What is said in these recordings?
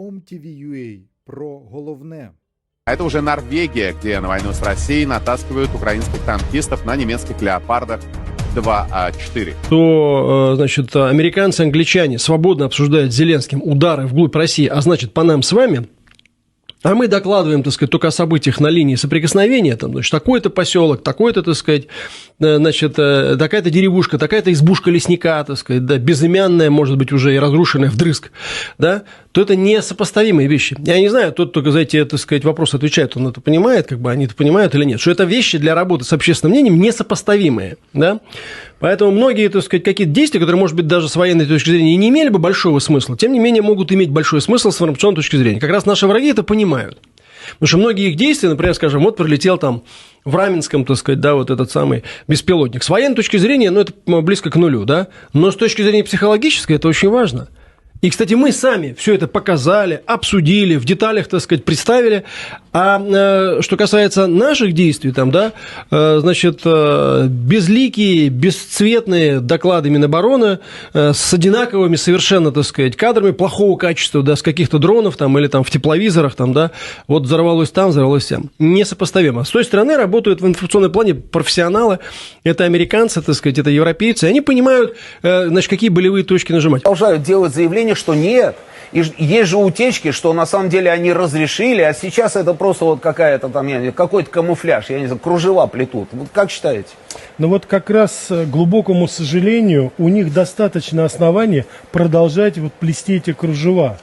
OMTV.ua про головне. А это уже Норвегия, где на войну с Россией натаскивают украинских танкистов на немецких «Леопардах» 2А4. то, э, значит, американцы, англичане свободно обсуждают с Зеленским удары вглубь России, а значит, по нам с вами, а мы докладываем, так сказать, только о событиях на линии соприкосновения, там, значит, такой-то поселок, такой-то, так сказать, э, значит, э, такая-то деревушка, такая-то избушка лесника, так сказать, да, безымянная, может быть, уже и разрушенная вдрызг, да, то это несопоставимые вещи. Я не знаю, тот только за эти, так сказать, вопросы отвечает, он это понимает, как бы они это понимают или нет, что это вещи для работы с общественным мнением несопоставимые, да, Поэтому многие, так сказать, какие-то действия, которые, может быть, даже с военной точки зрения не имели бы большого смысла, тем не менее могут иметь большой смысл с информационной точки зрения. Как раз наши враги это понимают. Потому что многие их действия, например, скажем, вот прилетел там в Раменском, так сказать, да, вот этот самый беспилотник. С военной точки зрения, ну, это близко к нулю, да, но с точки зрения психологической это очень важно. И, кстати, мы сами все это показали, обсудили, в деталях, так сказать, представили. А э, что касается наших действий, там, да, э, значит, э, безликие, бесцветные доклады Минобороны э, с одинаковыми совершенно, так сказать, кадрами плохого качества, да, с каких-то дронов там или там в тепловизорах, там, да, вот взорвалось там, взорвалось там. Несопоставимо. С той стороны работают в информационном плане профессионалы, это американцы, так сказать, это европейцы, они понимают, э, значит, какие болевые точки нажимать. продолжают делать заявление, что нет. И есть же утечки, что на самом деле они разрешили, а сейчас это просто вот какая-то там, я не знаю, какой-то камуфляж, я не знаю, кружева плетут. Вот как считаете? Но вот как раз, э, к глубокому сожалению, у них достаточно оснований продолжать вот плести эти кружева.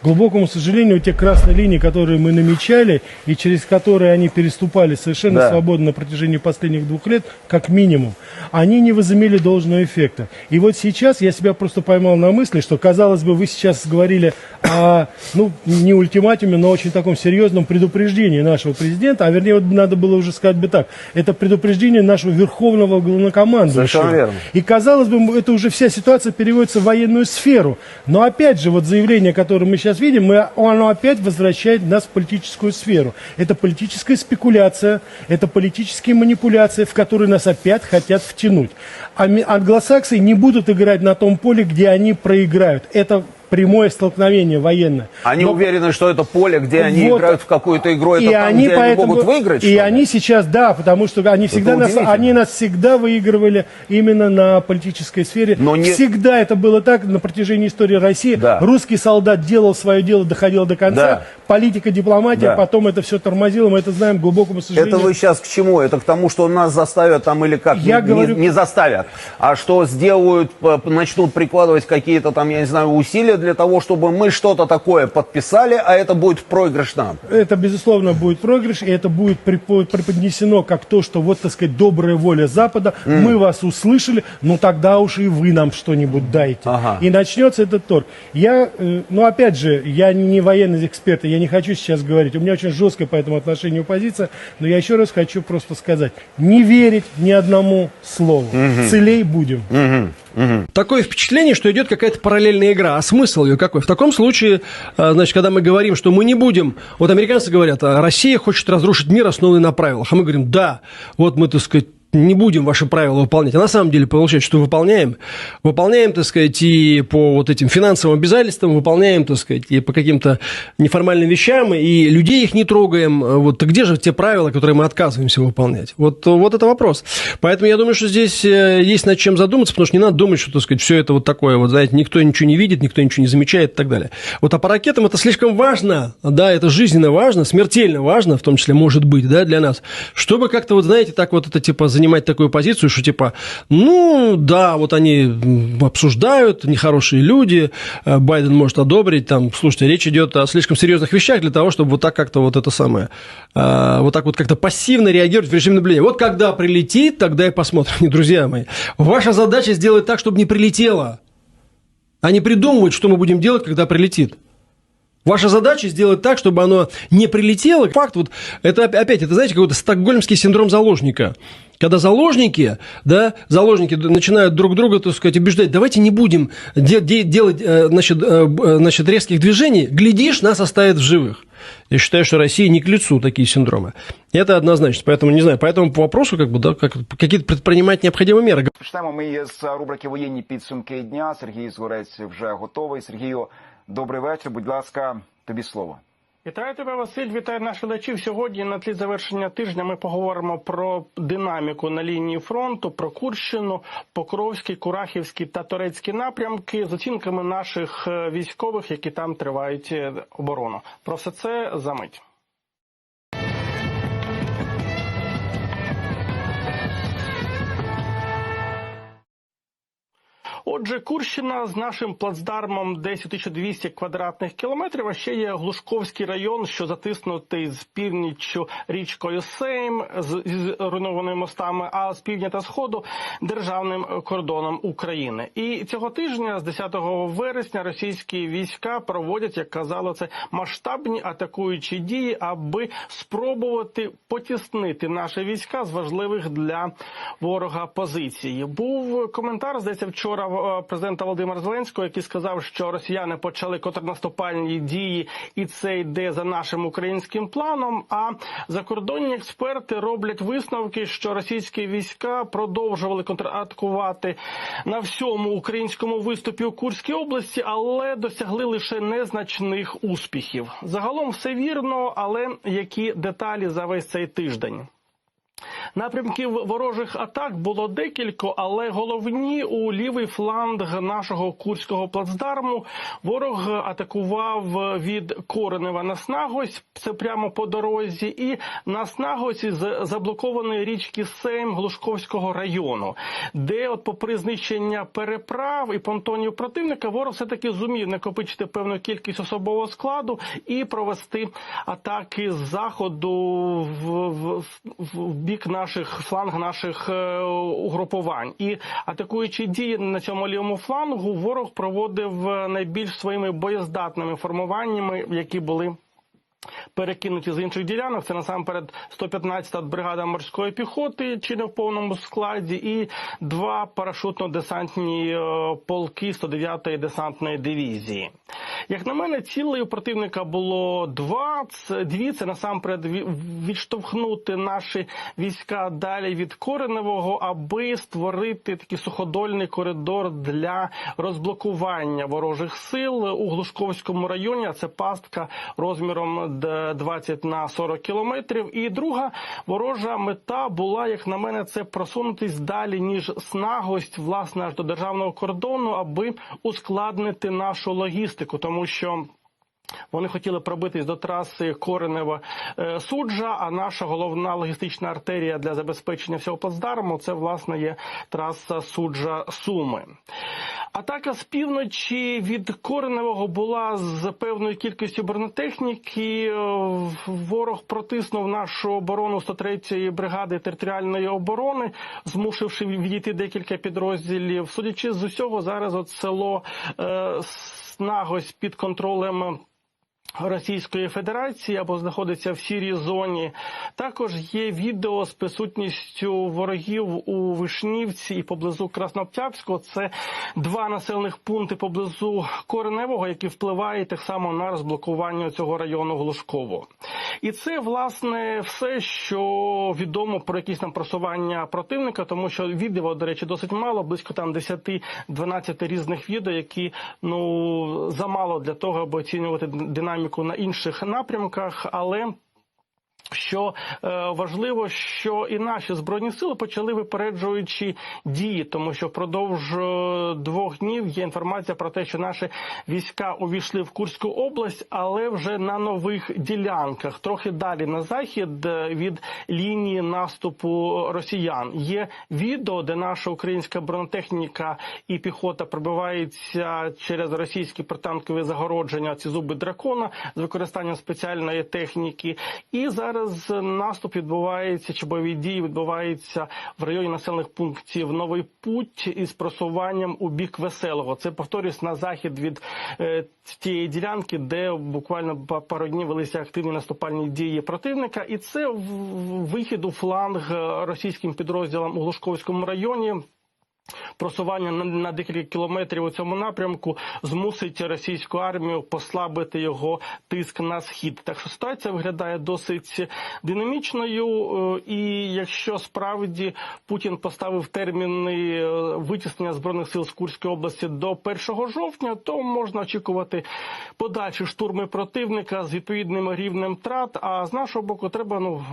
К глубокому сожалению, те красные линии, которые мы намечали, и через которые они переступали совершенно Да. свободно на протяжении последних двух лет, как минимум, они не возымели должного эффекта. И вот сейчас я себя просто поймал на мысли, что, казалось бы, вы сейчас говорили о, ну, не ультиматуме, но очень таком серьезном предупреждении нашего президента, а вернее, вот надо было уже сказать бы так, это предупреждение нашего верховного главнокомандующего. И казалось бы, это уже вся ситуация переводится в военную сферу. Но опять же, вот заявление, которое мы сейчас видим, мы, оно опять возвращает нас в политическую сферу. Это политическая спекуляция, это политические манипуляции, в которые нас опять хотят втянуть. А англосаксы не будут играть на том поле, где они проиграют. Это прямое столкновение военное. Они Но- уверены, что это поле, где они Вот. играют в какую-то игру, это и там, они где поэтому, они могут выиграть? И они сейчас, да, потому что они всегда нас, они нас всегда выигрывали именно на политической сфере. Но не- Всегда это было так на протяжении истории России. Да. Русский солдат делал свое дело, доходил до конца. Да. Политика, дипломатия, Да. потом это все тормозило. Мы это знаем к глубокому сожалению. Это вы сейчас к чему? Это к тому, что нас заставят там или как? Я не, говорю- не, не заставят, а что сделают, начнут прикладывать какие-то там, я не знаю, усилия для того, чтобы мы что-то такое подписали, а это будет проигрыш нам. Это, безусловно, будет проигрыш, и это будет препо- преподнесено как то, что вот, так сказать, добрая воля Запада, мы вас услышали, ну тогда уж и вы нам что-нибудь дайте. Ага. И начнется этот торг. Я, э, ну опять же, я не военный эксперт, я не хочу сейчас говорить, у меня очень жесткая по этому отношению позиция, но я еще раз хочу просто сказать, не верить ни одному слову, целей будем. Такое впечатление, что идет какая-то параллельная игра. А смысл ее какой? В таком случае, э, значит, когда мы говорим, что мы не будем... Вот американцы говорят, а Россия хочет разрушить мир, основанный на правилах. А мы говорим, да, вот мы, так сказать, не будем ваши правила выполнять. А на самом деле получается, что выполняем. Выполняем, так сказать, и по вот этим финансовым обязательствам, выполняем, так сказать, и по каким-то неформальным вещам, и людей их не трогаем. Вот так где же те правила, которые мы отказываемся выполнять? Вот, вот это вопрос. Поэтому я думаю, что здесь э, есть над чем задуматься, потому что не надо думать, что, так сказать, все это вот такое, вот, знаете, никто ничего не видит, никто ничего не замечает и так далее. Вот а по ракетам это слишком важно, да, это жизненно важно, смертельно важно, в том числе, может быть, да, для нас, чтобы как-то, вот, знаете, так вот это, типа, занимать такую позицию, что, типа, ну, да, вот они обсуждают, нехорошие люди, э, Байден может одобрить, там, слушайте, речь идет о слишком серьезных вещах для того, чтобы вот так как-то вот это самое, э, вот так вот как-то пассивно реагировать в режиме наблюдения. Вот когда прилетит, тогда и посмотрим. Друзья мои, ваша задача сделать так, чтобы не прилетело, а не придумывать, что мы будем делать, когда прилетит. Ваша задача сделать так, чтобы оно не прилетело. Факт вот, это оп- опять, это, знаете, какой-то стокгольмский синдром заложника. Когда заложники, да, заложники д- начинают друг друга, так сказать, убеждать, давайте не будем де- де- делать, э, значит, э, б- э, значит, резких движений, глядишь, нас оставят в живых. Я считаю, что России не к лицу такие синдромы. Это однозначно. Поэтому, не знаю, по этому вопросу, как бы, да, как, какие-то предпринимать необходимые меры. Почнемо ми з рубрики Воєнні підсумки дня. Сергій Згорець вже готовий. Сергію, Добрий вечір. Будь ласка, Тобі слово. Вітаю тебе, Василь. Вітаю наших глядачів. Сьогодні на тлі завершення тижня ми поговоримо про динаміку на лінії фронту, про Курщину, Покровський, Курахівський та Турецький напрямки з оцінками наших е, військових, які там тривають е, оборону. Про все це за мить. Отже, Курщина з нашим плацдармом десь у 1200 квадратних кілометрів. А ще є Глушковський район, що затиснутий з північчю річкою Сейм з, з руйнованими мостами, а з півдня та сходу державним кордоном України. І цього тижня, з 10 вересня, російські війська проводять, як казало, це масштабні атакуючі дії, аби спробувати потіснити наші війська з важливих для ворога позицій. Був коментар, здається, вчора е, президента Володимира Зеленського, який сказав, що росіяни почали контрнаступальні дії, і це йде за нашим українським планом. А закордонні експерти роблять висновки, що російські війська продовжували контратакувати на всьому українському виступі у Курській області, але досягли лише незначних успіхів. Загалом все вірно, але які деталі за весь цей тиждень? Напрямків ворожих атак було декілька, але головні у лівий фланг нашого курського плацдарму ворог атакував від Коренева на Снагось, це прямо по дорозі, і на Снагосі з заблокованої річки Сейм Глушковського району, де, от, попри знищення переправ і понтонів противника, ворог все таки зумів накопичити певну кількість особового складу і провести атаки з заходу в, в, в бік наших фланг наших е, угрупувань. І атакуючи дії на цьому лівому флангу, ворог проводив е, найбільш своїми боєздатними формуваннями, які були. Перекинуті з інших ділянок, це насамперед 115-та бригада морської піхоти, чи не в повному складі, і два парашутно-десантні е, полки 109-ї десантної дивізії. Як на мене, цілею противника було два. Дві це насамперед відштовхнути наші війська далі від Кореневого, аби створити такий суходольний коридор для розблокування ворожих сил у Глушковському районі. Це пастка розміром д- 20 на 40 кілометрів. І друга ворожа мета була, як на мене, це просунутись далі ніж снагость, власне, аж до державного кордону, аби ускладнити нашу логістику, тому що. Вони хотіли пробитись до траси Коренева е, суджа. А наша головна логістична артерія для забезпечення всього плацдарму це власне є траса суджа Суми. Атака з півночі від Кореневого була з певною кількістю бронетехніки. Е, Ворог протиснув нашу оборону 103-ї бригади територіальної оборони, змусивши відійти декілька підрозділів. Судячи з усього, зараз от село е, Снагось під контролем. Російської Федерації або знаходиться в сірій зоні. Також є відео з присутністю ворогів у Вишнівці і поблизу Краснооктябрського. Це два населених пункти поблизу Кореневого, які впливають так само на розблокування цього району Глушково. І це власне все, що відомо про якісь там просування противника, тому що відео, до речі, досить мало, близько там 10-12 різних відео, які ну замало для того, аби оцінювати динаміку на інших напрямках, але. Що е, важливо, що і наші збройні сили почали випереджуючи дії, тому що впродовж е, двох днів є інформація про те, що наші війська увійшли в Курську область, але вже на нових ділянках, трохи далі на захід е, від лінії наступу росіян. Є відео, де наша українська бронетехніка і піхота пробиваються через російські протанкові загородження, ці зуби дракона з використанням спеціальної техніки, і зараз наступ відбувається чи бойові дії відбуваються в районі населених пунктів Новий Путь із просуванням у бік веселого. Це повторюсь на захід від е, тієї ділянки, де буквально па- пару днів велися активні наступальні дії противника, і це вихід у фланг е, російським підрозділам у Глушковському районі. Просування на, декілька кілометрів у цьому напрямку змусить російську армію послабити його тиск на схід. Так що ситуація виглядає досить динамічною. е, І якщо справді Путін поставив терміни е, витіснення збройних сил з Курської області до 1 жовтня, то можна очікувати подальші штурми противника з відповідним рівнем трат. А з нашого боку, треба ну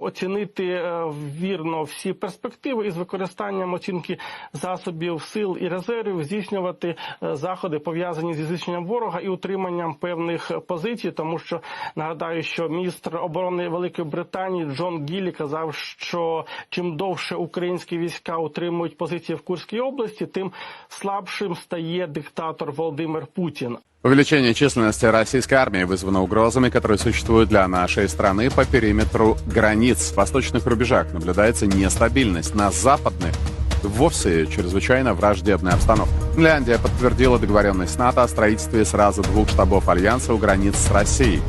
оцінити е, вірно всі перспективи і з використанням оцінки засобів сил і резервів здійснювати е, заходи пов'язані зі знищенням ворога і утриманням певних позицій, тому що нагадаю, що міністр оборони Великої Британії Джон Гіллі казав, що чим довше українські війська утримують позиції в Курській області, тим слабшим стає диктатор Володимир Путін. Увеличение численности российской армии вызвано угрозами, которые существуют для нашей страны по периметру границ. В восточных рубежах наблюдается нестабильность. На западных вовсе чрезвычайно враждебная обстановка. Финляндия подтвердила договоренность НАТО о строительстве сразу двух штабов Альянса у границ с Россией.